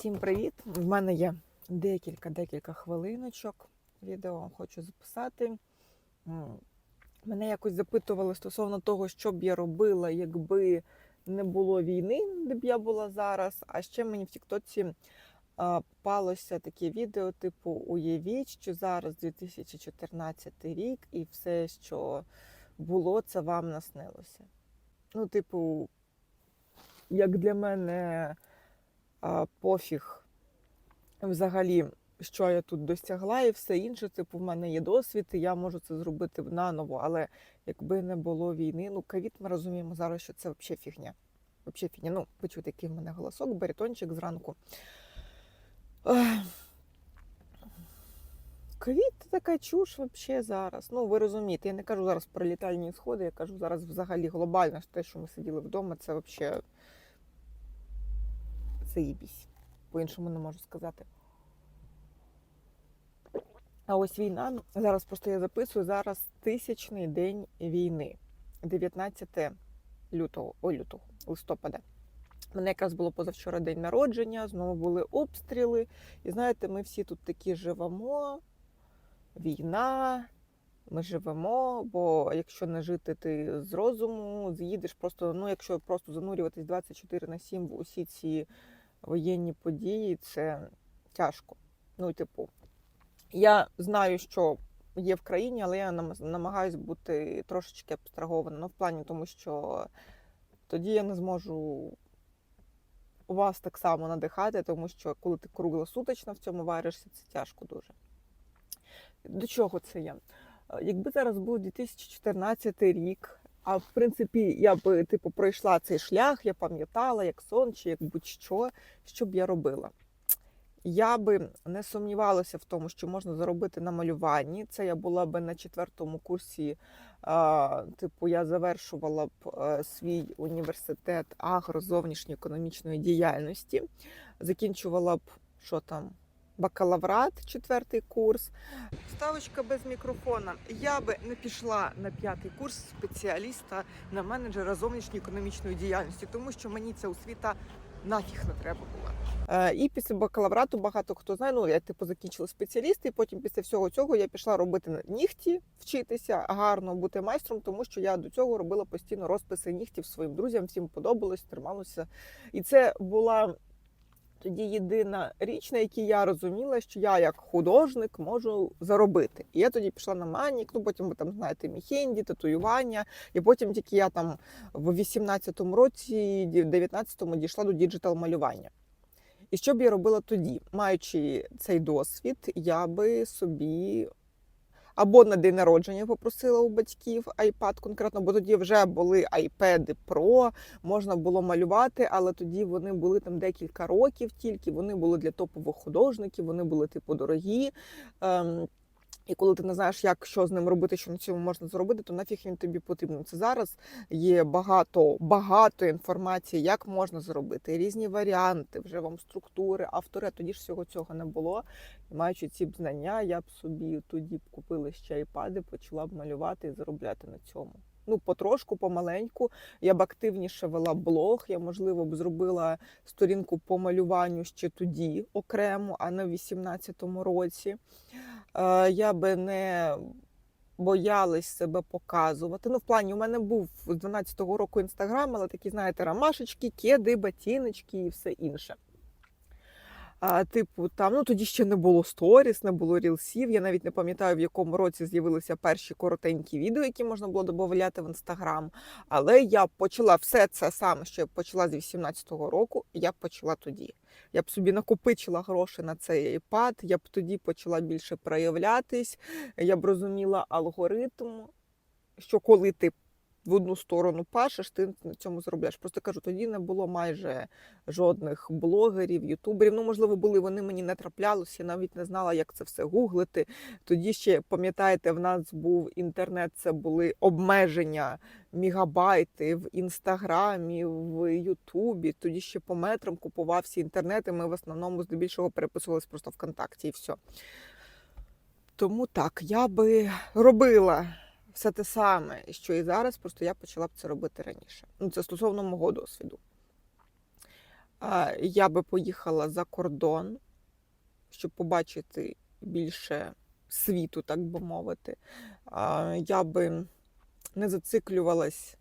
Всім привіт! В мене є декілька декілька хвилиночок. Відео хочу записати. Мене якось запитували стосовно того, що б я робила, якби не було війни, де б я була зараз. А ще мені в Тіктоці попалося таке відео, типу, уявіть, що зараз 2014 рік, і все, що було, це вам наснилося. Ну, типу, як для мене пофіг взагалі, що я тут досягла, і все інше. Типу, в мене є досвід, і я можу це зробити наново. Але якби не було війни, ну ковід, ми розуміємо зараз, що це взагалі фігня. Взагалі фігня. Ну, чуєте, який в мене голосок, баритончик зранку. Ковід така чуш взагалі зараз. Ну, ви розумієте, я не кажу зараз про літальні сходи, я кажу зараз взагалі глобально, те, що ми сиділи вдома, це взагалі заєбісь. По-іншому не можу сказати. А ось війна. Зараз просто я записую зараз тисячний день війни, 19 лютого, ой, лютого, листопада. Мене якраз було позавчора день народження, знову були обстріли. І знаєте, ми всі тут такі живемо. Війна, ми живемо, бо якщо не жити ти з розуму, з'їдеш просто, ну якщо просто занурюватись 24 на 7 в усі ці воєнні події, це тяжко. Ну, типу, я знаю, що є в країні, але я нам- намагаюсь бути трошечки абстрагована. Ну, в плані тому, що тоді я не зможу вас так само надихати, тому що коли ти круглосуточно в цьому варишся, це тяжко дуже. До чого це я? Е, Якби зараз був 2014 рік, а в принципі я би типу пройшла цей шлях, я пам'ятала, як сон чи як будь-що, що б я робила. Я би не сумнівалася в тому, що можна заробити на малюванні. Це я була би на четвертому курсі. Типу, я завершувала б е, свій університет агро зовнішньої економічної діяльності, закінчувала б що там, бакалаврат, четвертий курс. Ставочка без мікрофона. Я би не пішла на п'ятий курс спеціаліста на менеджера зовнішньої економічної діяльності, тому що мені ця освіта нафіг не треба була. Е, І після бакалаврату багато хто знає. Ну я типу закінчила спеціаліст, і потім після всього цього я пішла робити нігті, вчитися гарно бути майстром, тому що я до цього робила постійно розписи нігтів своїм друзям. Всім подобалось, трималося. І це була тоді єдина річ, на якій я розуміла, що я як художник можу заробити. І я тоді пішла на манік, ну потім ви там знаєте міхенді, татуювання. І потім тільки я там в 18-му році, 19-му дійшла до діджитал малювання. І що б я робила тоді? Маючи цей досвід, я би собі або на день народження попросила у батьків iPad конкретно, бо тоді вже були iPad Pro, можна було малювати, але тоді вони були там декілька років тільки. Вони були для топових художників, вони були типу дорогі. І коли ти не знаєш, як що з ним робити, що на цьому можна зробити, то нафіг він тобі потрібен. Це зараз є багато багато інформації, як можна зробити, різні варіанти, вже вам структури, автори. Тоді ж всього цього не було. І маючи ці б знання, я б собі тоді б купила ще пади, почала б малювати і заробляти на цьому. Ну, потрошку, помаленьку. Я б активніше вела блог. Я, можливо, б зробила сторінку по малюванню ще тоді окремо, а не в 18-му році. Е, Я би не боялась себе показувати. Ну, в плані, у мене був з 12-го року інстаграм, але такі, знаєте, ромашечки, кеди, ботиночки і все інше. Типу, там, ну тоді ще не було сторіс, не було рілсів. Я навіть не пам'ятаю, в якому році з'явилися перші коротенькі відео, які можна було додати в інстаграм. Але я почала все це саме, що я почала з 18-го року, я почала тоді. Я б собі накопичила гроші на цей iPad, я б тоді почала більше проявлятись, я б розуміла алгоритм, що коли ти в одну сторону пашеш, ти на цьому заробляєш. Просто кажу, тоді не було майже жодних блогерів, ютуберів. Ну, можливо, були вони мені не траплялися, я навіть не знала, як це все гуглити. Тоді ще, пам'ятаєте, в нас був інтернет, це були обмеження мегабайти в інстаграмі, в Ютубі. Тоді ще по метрам купувався інтернет, і ми в основному здебільшого переписувалися просто ВКонтакті і все. Тому так, я би робила все те саме, що і зараз, просто я почала б це робити раніше. Ну, це стосовно мого досвіду. Я би поїхала за кордон, щоб побачити більше світу, так би мовити. Я би не зациклювалась.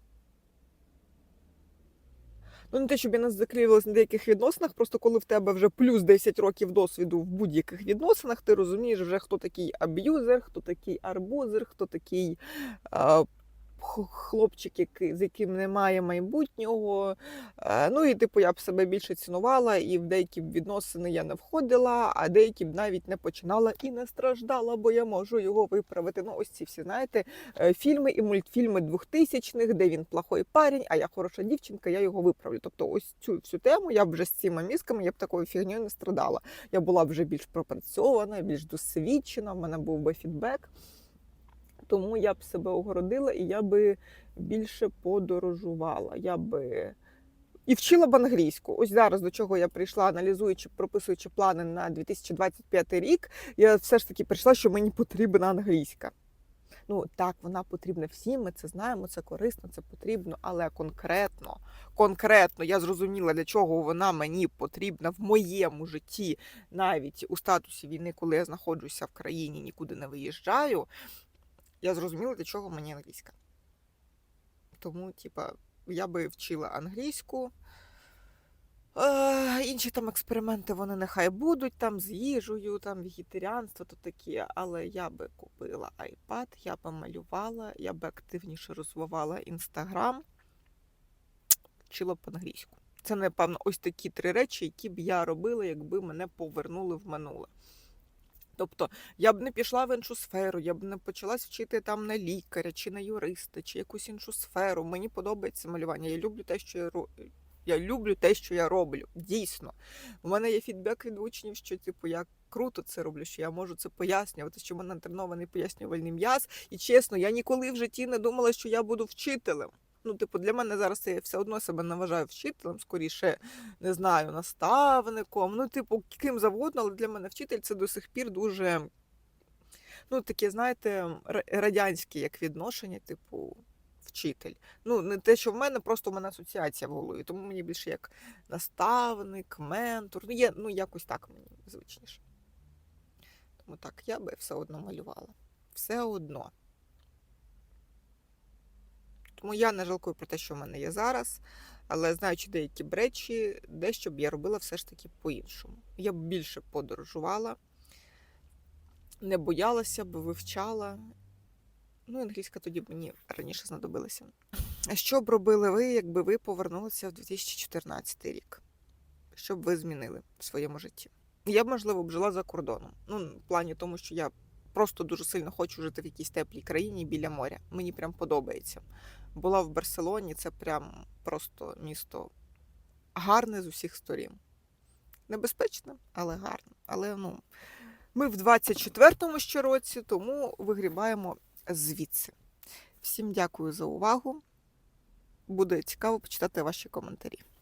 Ну, не те, щоб я не зациклювалась на деяких відносинах, просто коли в тебе вже плюс 10 років досвіду в будь-яких відносинах, ти розумієш вже, хто такий аб'юзер, хто такий арбузер, хто такий а, хлопчик, який, з яким немає майбутнього. Е, Ну і типу я б себе більше цінувала, і в деякі відносини я не входила, а деякі б навіть не починала і не страждала, бо я можу його виправити. Ну, ось ці всі, знаєте, е, фільми і мультфільми 2000-х, де він плохой парень, а я хороша дівчинка, я його виправлю. Тобто, ось цю всю тему я б вже з цими мізками, я б такою фігньою не страдала. Я була вже більш пропрацьована, більш досвідчена, в мене був би фідбек. Тому я б себе огородила і я би більше подорожувала. Я би і вчила б англійську. Ось зараз до чого я прийшла, аналізуючи, прописуючи плани на 2025 рік, я все ж таки прийшла, що мені потрібна англійська. Ну так, вона потрібна всім, ми це знаємо, це корисно, це потрібно, але конкретно, конкретно я зрозуміла, для чого вона мені потрібна в моєму житті, навіть у статусі війни, коли я знаходжуся в країні, нікуди не виїжджаю. Я зрозуміла, для чого мені англійська. Тому, типа, я би вчила англійську. Е, інші там експерименти вони нехай будуть там з їжею, там вегетаріанство, то такі, але я би купила iPad, я би малювала, я би активніше розвивала інстаграм, вчила б англійську. Це, напевно, ось такі три речі, які б я робила, якби мене повернули в минуле. Тобто я б не пішла в іншу сферу, я б не почалась вчити там на лікаря чи на юриста, чи якусь іншу сферу. Мені подобається малювання. Я люблю те, що я я люблю те, що я роблю. Дійсно. У мене є фідбек від учнів, що типу я круто це роблю, що я можу це пояснювати, що мене тренований пояснювальний м'яз. І чесно, я ніколи в житті не думала, що я буду вчителем. Ну, типу, для мене зараз я все одно себе не вважаю вчителем, скоріше, не знаю, наставником. Ну, типу, ким завгодно, але для мене вчитель це до сих пір дуже, ну, таке, знаєте, радянське як відношення, типу, вчитель. Ну, не те, що в мене, просто в мене асоціація в голові, тому мені більше як наставник, ментор. Ну, є, ну якось так мені звичніше. Тому так, я би все одно малювала. Все одно. Тому я не жалкую про те, що в мене є зараз, але знаючи деякі речі, дещо б я робила все ж таки по-іншому. Я б більше подорожувала, не боялася б, вивчала. Ну, англійська тоді мені раніше знадобилася. А що б робили ви, якби ви повернулися в 2014 рік? Що б ви змінили в своєму житті? Я б, можливо, б жила за кордоном. Ну, в плані тому, що я просто дуже сильно хочу жити в якійсь теплій країні біля моря. Мені прям подобається. Була в Барселоні, це прям просто місто гарне з усіх сторін. Небезпечне, але гарне. Але ну, ми в 24-му ще році, тому вигрібаємо звідси. Всім дякую за увагу. Буде цікаво почитати ваші коментарі.